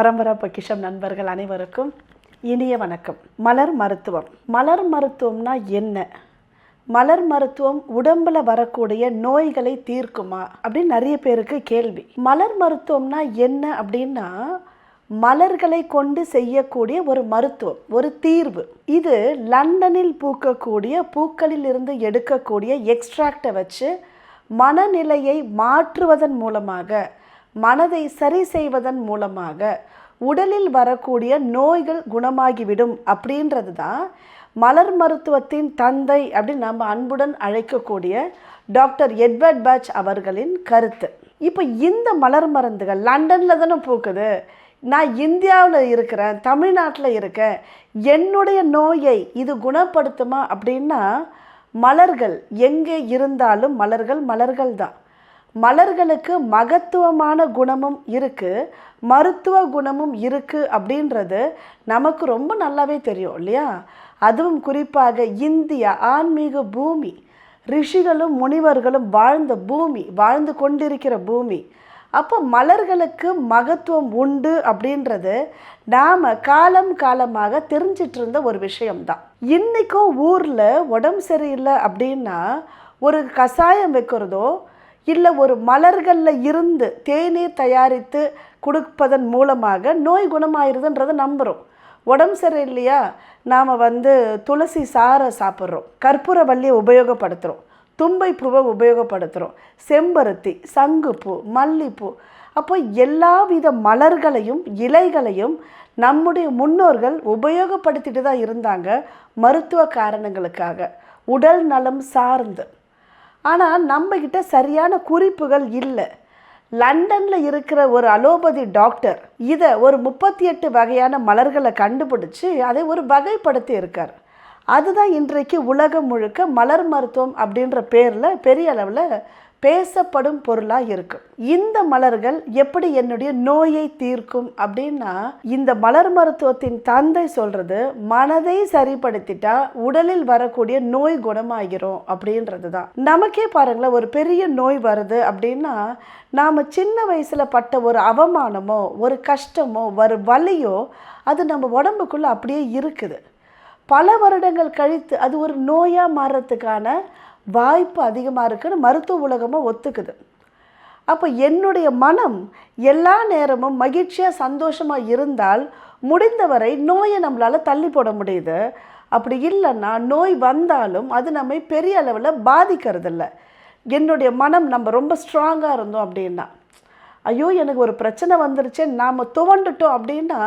பரம்பரா பொக்கிஷம் நண்பர்கள் அனைவருக்கும் இனிய வணக்கம். மலர் மருத்துவம். மலர் மருத்துவம்னா என்ன? மலர் மருத்துவம் உடம்புல வரக்கூடிய நோய்களை தீர்க்குமா? அப்படின்னு நிறைய பேருக்கு கேள்வி. மலர் மருத்துவம்னா என்ன அப்படின்னா மலர்களை கொண்டு செய்யக்கூடிய ஒரு மருத்துவம் ஒரு தீர்வு. இது லண்டனில் பூக்கக்கூடிய பூக்களில் இருந்து எடுக்கக்கூடிய எக்ஸ்ட்ராக்டை வச்சு மனநிலையை மாற்றுவதன் மூலமாக மனதை சரி செய்வதன் மூலமாக உடலில் வரக்கூடிய நோய்கள் குணமாகிவிடும் அப்படின்றது தான் மலர் மருத்துவத்தின் தந்தை அப்படின்னு நம்ம அன்புடன் அழைக்கக்கூடிய டாக்டர் எட்வர்ட் பேட்ச் அவர்களின் கருத்து. இப்போ இந்த மலர் மருந்துகள் லண்டனில் தானே பூக்குது. நான் இந்தியாவில் இருக்கிறேன் தமிழ்நாட்டில் இருக்கேன். என்னுடைய நோயை இது குணப்படுத்துமா அப்படின்னா மலர்கள் எங்கே இருந்தாலும் மலர்கள் மலர்கள் தான் மலர்களுக்கு மகத்துவமான குணமும் இருக்குது மருத்துவ குணமும் இருக்குது அப்படின்றது நமக்கு ரொம்ப நல்லாவே தெரியும் இல்லையா? அதுவும் குறிப்பாக இந்தியா ஆன்மீக பூமி ரிஷிகளும் முனிவர்களும் வாழ்ந்த பூமி வாழ்ந்து கொண்டிருக்கிற பூமி. அப்போ மலர்களுக்கு மகத்துவம் உண்டு அப்படின்றது நாம் காலம் காலமாக தெரிஞ்சிட்டு இருந்த ஒரு விஷயம்தான். இன்றைக்கும் ஊரில் உடம்பு சரியில்லை அப்படின்னா ஒரு கஷாயம் வைக்கிறதோ இல்லை ஒரு மலர்களில் இருந்து தேநீர் தயாரித்து கொடுப்பதன் மூலமாக நோய் குணமாயிருதுன்றதை நம்புகிறோம் உடம்பு சரியில்லையா? நாம் வந்து துளசி சாறை சாப்பிட்றோம். கற்பூரவல்லியை உபயோகப்படுத்துகிறோம் தும்பை பூவை உபயோகப்படுத்துகிறோம் செம்பருத்தி சங்குப்பூ மல்லிப்பூ. அப்போ எல்லா வித மலர்களையும் இலைகளையும் நம்முடைய முன்னோர்கள் உபயோகப்படுத்திட்டு தான் இருந்தாங்க மருத்துவ காரணங்களுக்காக. உடல் நலம் சார்ந்து. ஆனால் நம்மக்கிட்ட சரியான குறிப்புகள் இல்லை. லண்டனில் இருக்கிற ஒரு அலோபதி டாக்டர் இதை ஒரு முப்பத்தி எட்டு வகையான மலர்களை கண்டுபிடிச்சு அதை ஒரு வகைப்படுத்தி இருக்கார். அதுதான் இன்றைக்கு உலகம் முழுக்க மலர் மருத்துவம் அப்படின்ற பேரில் பெரிய அளவில் பேசப்படும் பொருளாக இருக்கும் இந்த மலர்கள் எப்படி என்னுடைய நோயை தீர்க்கும் அப்படின்னா இந்த மலர் மருத்துவத்தின் தந்தை சொல்றது மனதை சரிப்படுத்திட்டா உடலில் வரக்கூடிய நோய் குணமாகிரும் அப்படின்றது தான் நமக்கே பாருங்களேன் ஒரு பெரிய நோய் வருது அப்படின்னா நாம் சின்ன வயசில் பட்ட ஒரு அவமானமோ ஒரு கஷ்டமோ ஒரு வலியோ அது நம்ம உடம்புக்குள்ளே அப்படியே இருக்குது. பல வருடங்கள் கழித்து அது ஒரு நோயாக மாறுறதுக்கான வாய்ப்பு அதிகமாக இருக்குன்னு மருத்துவ உலகமாக ஒத்துக்குது. அப்போ என்னுடைய மனம் எல்லா நேரமும் மகிழ்ச்சியாக சந்தோஷமாக இருந்தால் முடிந்தவரை நோயை நம்மளால் தள்ளி போட முடியுது. அப்படி இல்லைன்னா நோய் வந்தாலும் அது நம்மை பெரிய அளவில் பாதிக்கிறதில்ல. என்னுடைய மனம் நம்ம ரொம்ப ஸ்ட்ராங்காக இருந்தோம் அப்படின்னா ஐயோ எனக்கு ஒரு பிரச்சனை வந்துருச்சு நாம் துவண்டுட்டோம் அப்படின்னா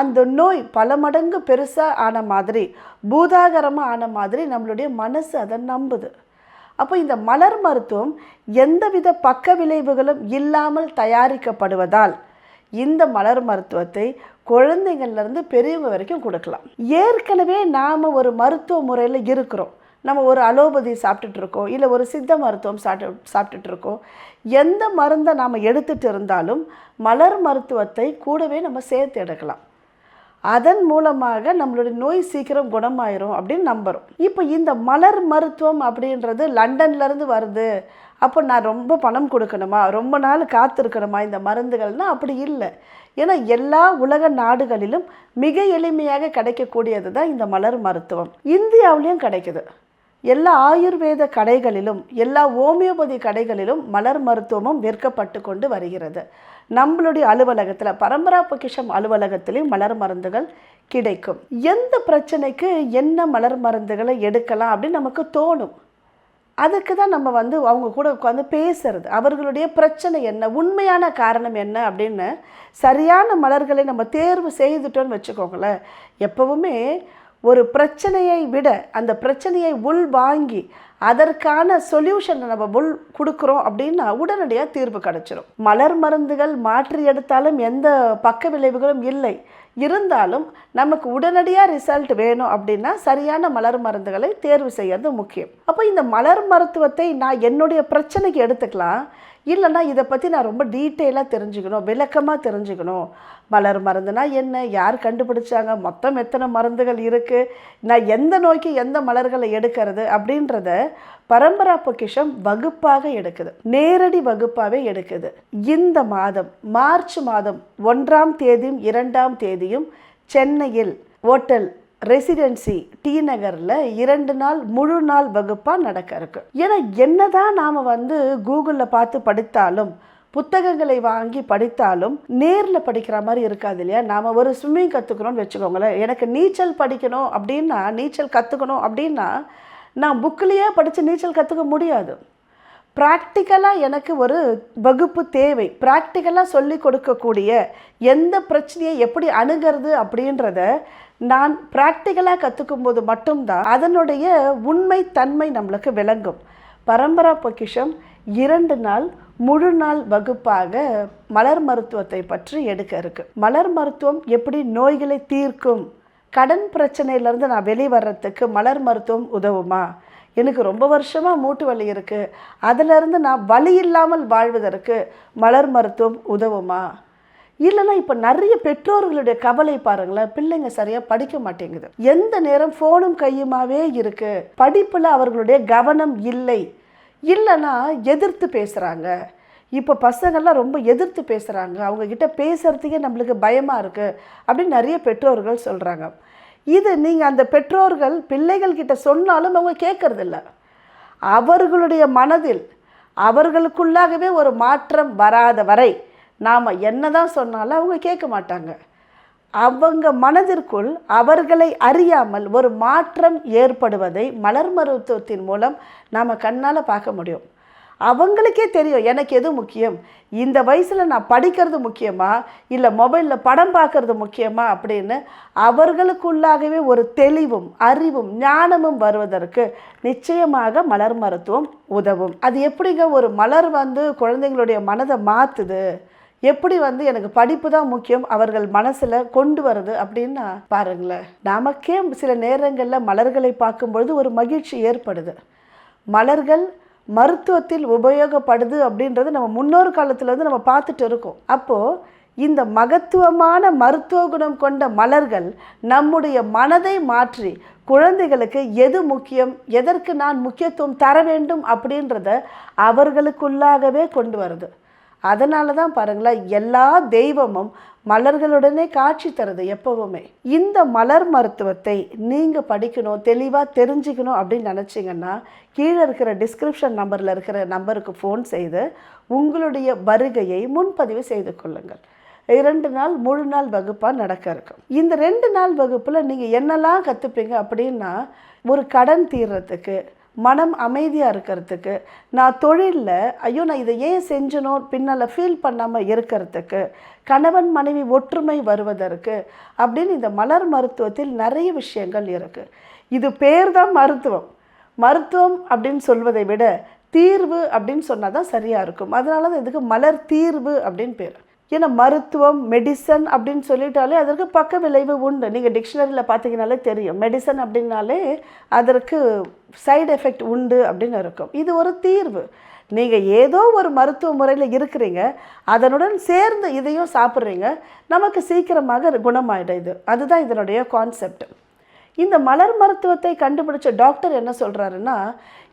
அந்த நோய் பல மடங்கு பெருசாக ஆன மாதிரி பூதாகரமாக ஆன மாதிரி நம்மளுடைய மனசு அதை நம்புது. அப்போ இந்த மலர் மருத்துவம் எந்தவித பக்க விளைவுகளும் இல்லாமல் தயாரிக்கப்படுவதால் இந்த மலர் மருத்துவத்தை குழந்தைங்கள்லேருந்து பெரியவங்க வரைக்கும் கொடுக்கலாம். ஏற்கனவே நாம் ஒரு மருத்துவ முறையில் இருக்கிறோம். நம்ம ஒரு அலோபதி சாப்பிட்டுட்டு இருக்கோம். இல்லை ஒரு சித்த மருத்துவம் சாப்பிட்டு சாப்பிட்டுட்டு இருக்கோம். எந்த மருந்தை நாம் எடுத்துகிட்டு இருந்தாலும் மலர் மருத்துவத்தை கூடவே நம்ம சேர்த்து எடுக்கலாம். அதன் மூலமாக நம்மளுடைய நோய் சீக்கிரம் குணமாயிரும் அப்படின்னு நம்புகிறோம் இப்போ இந்த மலர் மருத்துவம் அப்படின்றது லண்டன்லேருந்து வருது. அப்போ நான் ரொம்ப பணம் கொடுக்கணுமா? ரொம்ப நாள் காத்திருக்கணுமா? இந்த மருந்துகள்னால் அப்படி இல்லை. ஏன்னா எல்லா உலக நாடுகளிலும் மிக எளிமையாக கிடைக்கக்கூடியது தான் இந்த மலர் மருத்துவம். இந்தியாவிலையும் கிடைக்குது. எல்லா ஆயுர்வேத கடைகளிலும் எல்லா ஓமியோபதி கடைகளிலும் மலர் மருத்துவமும் விற்கப்பட்டு கொண்டு வருகிறது. நம்மளுடைய அலுவலகத்தில் பரம்பரா பொக்கிஷம் அலுவலகத்திலையும் மலர் மருந்துகள் கிடைக்கும். எந்த பிரச்சனைக்கு என்ன மலர் மருந்துகளை எடுக்கலாம் அப்படின்னு நமக்கு தோணும். அதுக்கு தான் நம்ம வந்து அவங்க கூட உட்காந்து பேசுறது. அவர்களுடைய பிரச்சனை என்ன? உண்மையான காரணம் என்ன அப்படின்னு சரியான மலர்களை நம்ம தேர்வு செய்துட்டோன்னு வச்சுக்கோங்களேன். எப்போவுமே ஒரு பிரச்சனையை விட அந்த பிரச்சனையை உள் வாங்கி அதற்கான சொல்யூஷனை நம்ம உள் கொடுக்குறோம் அப்படின்னா உடனடியாக தீர்வு கிடச்சிரும். மலர் மருந்துகள் மாற்றி எடுத்தாலும் எந்த பக்க விளைவுகளும் இல்லை. இருந்தாலும் நமக்கு உடனடியாக ரிசல்ட் வேணும் அப்படின்னா சரியான மலர் மருந்துகளை தேர்வு செய்யறது முக்கியம். அப்போ இந்த மலர் மருத்துவத்தை நான் என்னுடைய பிரச்சனைக்கு எடுத்துக்கலாம். இல்லைன்னா இதை பற்றி நான் ரொம்ப டீட்டெயிலாக தெரிஞ்சுக்கணும் விளக்கமாக தெரிஞ்சுக்கணும். மலர் மருந்துனா என்ன? யார் கண்டுபிடிச்சாங்க? மொத்தம் எத்தனை மருந்துகள் இருக்குது நான் எந்த நோய்க்கு எந்த மலர்களை எடுக்கிறது அப்படின்றத பரம்பரா பொக்கிஷம் வகுப்பாக எடுக்குது. நேரடி வகுப்பாகவே எடுக்குது. இந்த மாதம் மார்ச் மாதம் ஒன்றாம் தேதியும் இரண்டாம் தேதியும் சென்னையில் ஓட்டல் ரெசிடென்சி டி நகரில் இரண்டு நாள் முழு நாள் வகுப்பாக நடக்க இருக்கு. ஏன்னா என்னதான் நாம் வந்து கூகுளில் பார்த்து படித்தாலும் புத்தகங்களை வாங்கி படித்தாலும் நேரில் படிக்கிற மாதிரி இருக்காது இல்லையா? நாம் ஒரு ஸ்விம்மிங் கற்றுக்கணும்னு வச்சுக்கோங்களேன். எனக்கு நீச்சல் படிக்கணும் அப்படின்னா நீச்சல் கற்றுக்கணும் அப்படின்னா நான் புக்கிலேயே படித்து நீச்சல் கற்றுக்க முடியாது. ப்ராக்டிக்கலாக எனக்கு ஒரு வகுப்பு தேவை. ப்ராக்டிக்கலாக சொல்லி கொடுக்கக்கூடிய எந்த பிரச்சனையை எப்படி அணுகிறது அப்படின்றத நான் ப்ராக்டிக்கலாக கற்றுக்கும் போது மட்டும்தான் அதனுடைய உண்மை தன்மை நம்மளுக்கு விளங்கும். பரம்பரா பொக்கிஷம் இரண்டு நாள் முழு நாள் வகுப்பாக மலர் மருத்துவத்தை பற்றி எடுக்க இருக்கு. மலர் மருத்துவம் எப்படி நோய்களை தீர்க்கும் கடன் பிரச்சனையிலேருந்து நான் வெளிவரத்துக்கு மலர் மருத்துவம் உதவுமா? எனக்கு ரொம்ப வருஷமாக மூட்டு வலி இருக்குது அதிலிருந்து நான் வலி இல்லாமல் வாழ்வதற்கு மலர் மருத்துவம் உதவுமா? இல்லைன்னா இப்போ நிறைய பெற்றோர்களுடைய கவலை பாருங்களேன். பிள்ளைங்க சரியாக படிக்க மாட்டேங்குது. எந்த நேரம் ஃபோனும் கையுமாவே இருக்குது படிப்பில் அவர்களுடைய கவனம் இல்லை. இல்லைன்னா எதிர்த்து பேசுகிறாங்க இப்போ பசங்கள்லாம் ரொம்ப எதிர்த்து பேசுகிறாங்க அவங்கக்கிட்ட பேசுகிறதுக்கே நம்மளுக்கு பயமாக இருக்குது அப்படின்னு நிறைய பெற்றோர்கள் சொல்கிறாங்க இது நீங்கள் அந்த பெற்றோர்கள் பிள்ளைகள் கிட்ட சொன்னாலும் அவங்க கேட்கறதில்ல. அவர்களுடைய மனதில் அவர்களுக்குள்ளாகவே ஒரு மாற்றம் வராத வரை நாம் என்ன தான் சொன்னாலும் அவங்க கேட்க மாட்டாங்க. அவங்க மனதிற்குள் அவர்களை அறியாமல் ஒரு மாற்றம் ஏற்படுவதை மலர் மருத்துவத்தின் மூலம் நாம் கண்ணால் பார்க்க முடியும். அவங்களுக்கே தெரியும் எனக்கு எது முக்கியம்? இந்த வயசில் நான் படிக்கிறது முக்கியமா? இல்லை மொபைலில் படம் பார்க்கறது முக்கியமா? அப்படின்னு அவர்களுக்குள்ளாகவே ஒரு தெளிவும் அறிவும் ஞானமும் வருவதற்கு நிச்சயமாக மலர் மருத்துவம் உதவும். அது எப்படிங்க ஒரு மலர் வந்து குழந்தைங்களுடைய மனதை மாற்றுது எப்படி வந்து எனக்கு படிப்பு தான் முக்கியம் அவர்கள் மனசில் கொண்டு வருது அப்படின்னா பாருங்களேன். நமக்கே சில நேரங்களில் மலர்களை பார்க்கும்பொழுது ஒரு மகிழ்ச்சி ஏற்படுது. மலர்கள் மருத்துவத்தில் உபயோகப்படுது அப்படின்றது நம்ம முன்னோர் காலத்துலேருந்து நம்ம பார்த்துட்டு இருக்கோம். அப்போது இந்த மகத்துவமான மருத்துவ குணம் கொண்ட மலர்கள் நம்முடைய மனதை மாற்றி குழந்தைகளுக்கு எது முக்கியம் எதற்கு நான் முக்கியத்துவம் தர வேண்டும் அப்படின்றத அவர்களுக்குள்ளாகவே கொண்டு வருது. அதனால தான் பாருங்களேன் எல்லா தெய்வமும் மலர்களுடனே காட்சி தருது எப்பவுமே. இந்த மலர் மருத்துவத்தை நீங்கள் படிக்கணும் தெளிவாக தெரிஞ்சுக்கணும் அப்படின்னு நினச்சிங்கன்னா கீழே இருக்கிற டிஸ்கிரிப்ஷன் நம்பரில் இருக்கிற நம்பருக்கு ஃபோன் செய்து உங்களுடைய வருகையை முன்பதிவு செய்து கொள்ளுங்கள். இரண்டு நாள் முழு நாள் வகுப்பாக நடக்க இருக்கும். இந்த ரெண்டு நாள் வகுப்பில் நீங்கள் என்னெல்லாம் கற்றுப்பீங்க அப்படின்னா ஒரு கடன் தீர்றதுக்கு மனம் அமைதியாக இருக்கிறதுக்கு நான் தொழிலில் ஐயோ நான் இதை ஏன் செஞ்சனோ பின்னால் ஃபீல் பண்ணாமல் இருக்கிறதுக்கு கணவன் மனைவி ஒற்றுமை வருவதற்கு அப்படின்னு இந்த மலர் மருத்துவத்தில் நிறைய விஷயங்கள் இருக்குது இது பேர் தான் மருத்துவம். மருத்துவம் அப்படின்னு சொல்வதை விட தீர்வு அப்படின்னு சொன்னால் தான் சரியாக இருக்கும். அதனால தான் இதுக்கு மலர் தீர்வு அப்படின்னு பேர். ஏன்னா மருத்துவம் மெடிசன் அப்படின்னு சொல்லிட்டாலே அதற்கு பக்க விளைவு உண்டு. நீங்கள் டிக்ஷனரியில் பார்த்தீங்கனாலே தெரியும். மெடிசன் அப்படின்னாலே அதற்கு சைடு எஃபெக்ட் உண்டு அப்படின்னு இருக்கும். இது ஒரு தீர்வு. நீங்கள் ஏதோ ஒரு மருத்துவ முறையில் இருக்கிறீங்க. அதனுடன் சேர்ந்து இதையும் சாப்பிட்றீங்க. நமக்கு சீக்கிரமாக குணமாயிடுது அதுதான் இதனுடைய கான்செப்ட் இந்த மலர் மருத்துவத்தை கண்டுபிடிச்ச டாக்டர் என்ன சொல்கிறாருன்னா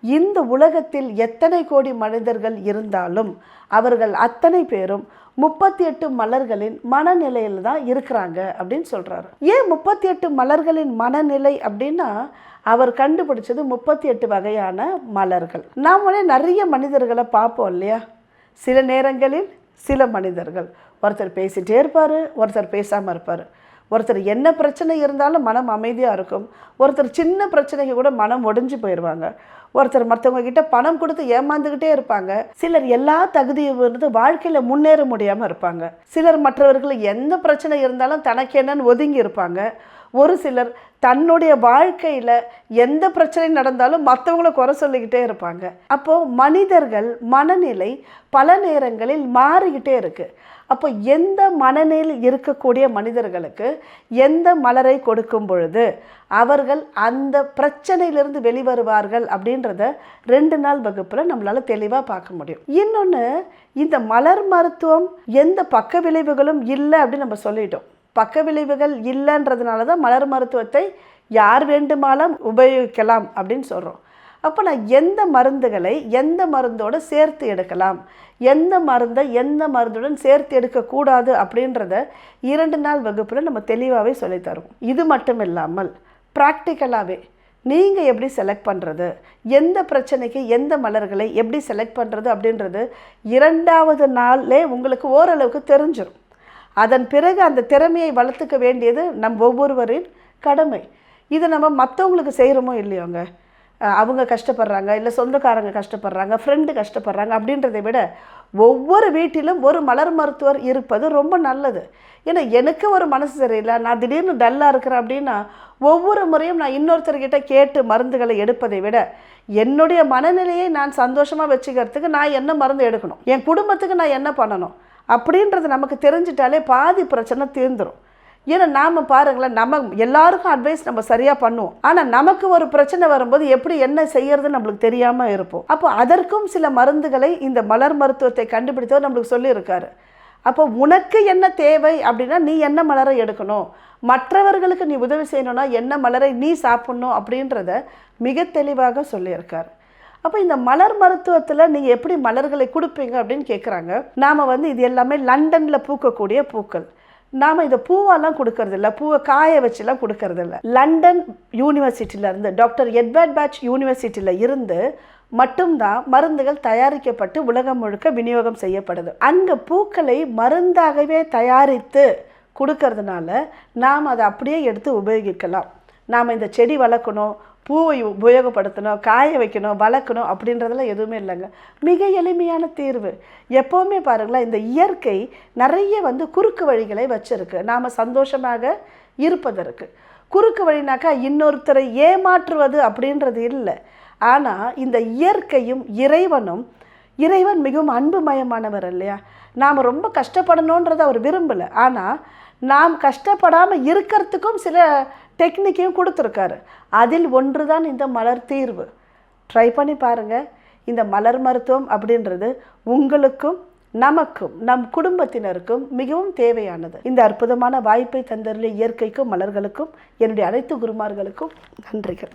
இந்த உலகத்தில் எத்தனை கோடி மனிதர்கள் இருந்தாலும் அவர்கள் அத்தனை பேரும் முப்பத்தி எட்டு மலர்களின் மனநிலையில் தான் இருக்கிறாங்க அப்படின்னு சொல்கிறாரு ஏன் முப்பத்தி எட்டு மலர்களின் மனநிலை அப்படின்னா அவர் கண்டுபிடிச்சது முப்பத்தி எட்டு வகையான மலர்கள். நாமளே நிறைய மனிதர்களை பார்ப்போம் இல்லையா? சில நேரங்களில் சில மனிதர்கள். ஒருத்தர் பேசிகிட்டே இருப்பார் ஒருத்தர் பேசாமல் இருப்பார். ஒருத்தர் என்ன பிரச்சனை இருந்தாலும் மனம் அமைதியாக இருக்கும். ஒருத்தர் சின்ன பிரச்சனைக்கு கூட மனம் ஒடிஞ்சு போயிடுவாங்க ஒருத்தர் மற்றவங்க கிட்ட பணம் கொடுத்து ஏமாந்துக்கிட்டே இருப்பாங்க. சிலர் எல்லா தகுதியும் இருந்து வாழ்க்கையில் முன்னேற முடியாமல் இருப்பாங்க. சிலர் மற்றவர்கள் எந்த பிரச்சனை இருந்தாலும் தனக்கு என்னன்னு ஒதுங்கி இருப்பாங்க. ஒரு சிலர் தன்னுடைய வாழ்க்கையில் எந்த பிரச்சனை நடந்தாலும் மற்றவங்கள குறை சொல்லிக்கிட்டே இருப்பாங்க. அப்போது மனிதர்கள் மனநிலை பல நேரங்களில் மாறிக்கிட்டே இருக்குது அப்போ எந்த மனநிலையில் இருக்கக்கூடிய மனிதர்களுக்கு எந்த மலரை கொடுக்கும் பொழுது அவர்கள் அந்த பிரச்சனையிலிருந்து வெளிவருவார்கள் அப்படின்றத ரெண்டு நாள் வகுப்பில் நம்மளால் தெளிவாக பார்க்க முடியும். இன்னொன்று இந்த மலர் மருத்துவம் எந்த பக்க விளைவுகளும் இல்லை அப்படின்னு நம்ம சொல்லிட்டோம். பக்க விளைவுகள் இல்லைன்றதுனால தான் மலர் மருத்துவத்தை யார் வேண்டுமானாலும் உபயோகிக்கலாம் அப்படின்னு சொல்கிறோம் அப்போ நான் எந்த மருந்துகளை எந்த மருந்தோடு சேர்த்து எடுக்கலாம்? எந்த மருந்தை எந்த மருந்துடன் சேர்த்து எடுக்கக்கூடாது அப்படின்றத இரண்டு நாள் வகுப்பில் நம்ம தெளிவாகவே சொல்லித்தரும் இது மட்டும் இல்லாமல் ப்ராக்டிக்கலாகவே நீங்கள் எப்படி செலக்ட் பண்ணுறது எந்த பிரச்சனைக்கு எந்த மலர்களை எப்படி செலக்ட் பண்ணுறது அப்படின்றது இரண்டாவது நாள்லே உங்களுக்கு ஓரளவுக்கு தெரிஞ்சிடும் அதன் பிறகு அந்த திறமையை வளர்த்துக்க வேண்டியது நம் ஒவ்வொருவரின் கடமை. இதை நம்ம மற்றவங்களுக்கு செய்கிறோமோ இல்லையோங்க? அவங்க கஷ்டப்படுறாங்க இல்லை சொந்தக்காரங்க கஷ்டப்படுறாங்க ஃப்ரெண்டு கஷ்டப்படுறாங்க அப்படின்றத விட ஒவ்வொரு வீட்டிலும் ஒரு மலர் மருத்துவர் இருப்பது ரொம்ப நல்லது. ஏன்னா எனக்கு ஒரு மனசு சரியில்லை நான் திடீர்னு டல்லாக இருக்கிறேன் அப்படின்னா ஒவ்வொரு முறையும் நான் இன்னொருத்தர்கிட்ட கேட்டு மருந்துகளை எடுப்பதை விட என்னுடைய மனநிலையை நான் சந்தோஷமாக வச்சுக்கிறதுக்கு நான் என்ன மருந்து எடுக்கணும்? என் குடும்பத்துக்கு நான் என்ன பண்ணணும்? அப்படின்றது நமக்கு தெரிஞ்சிட்டாலே பாதி பிரச்சனை தீர்ந்துடும் ஏன்னா நாம் பாருங்களேன் நம்ம எல்லாருக்கும் அட்வைஸ் நம்ம சரியாக பண்ணுவோம். ஆனால் நமக்கு ஒரு பிரச்சனை வரும்போது எப்படி என்ன செய்யறதுன்னு நம்மளுக்கு தெரியாமல் இருப்போம். அப்போ அதற்கும் சில மருந்துகளை இந்த மலர் மருத்துவத்தை கண்டுபிடித்தவர் நம்மளுக்கு சொல்லியிருக்காரு. அப்போ உனக்கு என்ன தேவை அப்படின்னா நீ என்ன மலரை எடுக்கணும்? மற்றவர்களுக்கு நீ உதவி செய்யணும்னா என்ன மலரை நீ சாப்பிட்ணும் அப்படின்றத மிக தெளிவாக சொல்லியிருக்கார். அப்போ இந்த மலர் மருத்துவத்தில் நீங்கள் எப்படி மலர்களை கொடுப்பீங்க அப்படின்னு கேட்குறாங்க நாம் வந்து இது எல்லாமே லண்டனில் பூக்கக்கூடிய பூக்கள். நாம் இதை பூவெல்லாம் கொடுக்கறதில்ல. பூவை காய வச்சுலாம் கொடுக்கறதில்ல. லண்டன் யூனிவர்சிட்டியிலேருந்து டாக்டர் எட்வர்ட் பேட்ச் யூனிவர்சிட்டியில் இருந்து மட்டும்தான் மருந்துகள் தயாரிக்கப்பட்டு உலகம் முழுக்க விநியோகம் செய்யப்படுது. அங்கே பூக்களை மருந்தாகவே தயாரித்து கொடுக்கறதுனால நாம் அதை அப்படியே எடுத்து உபயோகிக்கலாம். நாம் இந்த செடி வளர்க்கணும் பூவை உபயோகப்படுத்தணும் காய வைக்கணும் வளர்க்கணும் அப்படின்றதெல்லாம் எதுவுமே இல்லைங்க. மிக எளிமையான தீர்வு. எப்போவுமே பாருங்களேன் இந்த இயற்கை நிறைய வந்து குறுக்கு வழிகளை வச்சுருக்கு. நாம் சந்தோஷமாக இருப்பதற்கு. குறுக்கு வழினாக்கா இன்னொருத்தரை ஏமாற்றுவது அப்படின்றது இல்லை. ஆனால் இந்த இயற்கையும் இறைவனும் இறைவன் மிகவும் அன்புமயமானவர் இல்லையா? நாம் ரொம்ப கஷ்டப்படணுன்றதை அவர் விரும்பலை. ஆனால் நாம் கஷ்டப்படாமல் இருக்கிறதுக்கும் சில டெக்னிக்கையும் கொடுத்துருக்காரு. அதில் ஒன்று தான் இந்த மலர் தீர்வு. ட்ரை பண்ணி பாருங்கள் இந்த மலர் மருத்துவம் அப்படின்றது உங்களுக்கும் நமக்கும் நம் குடும்பத்தினருக்கும் மிகவும் தேவையானது. இந்த அற்புதமான வாய்ப்பை தந்தருளிய இயற்கைக்கும் மலர்களுக்கும் என்னுடைய அனைத்து குருமார்களுக்கும் நன்றிகள்.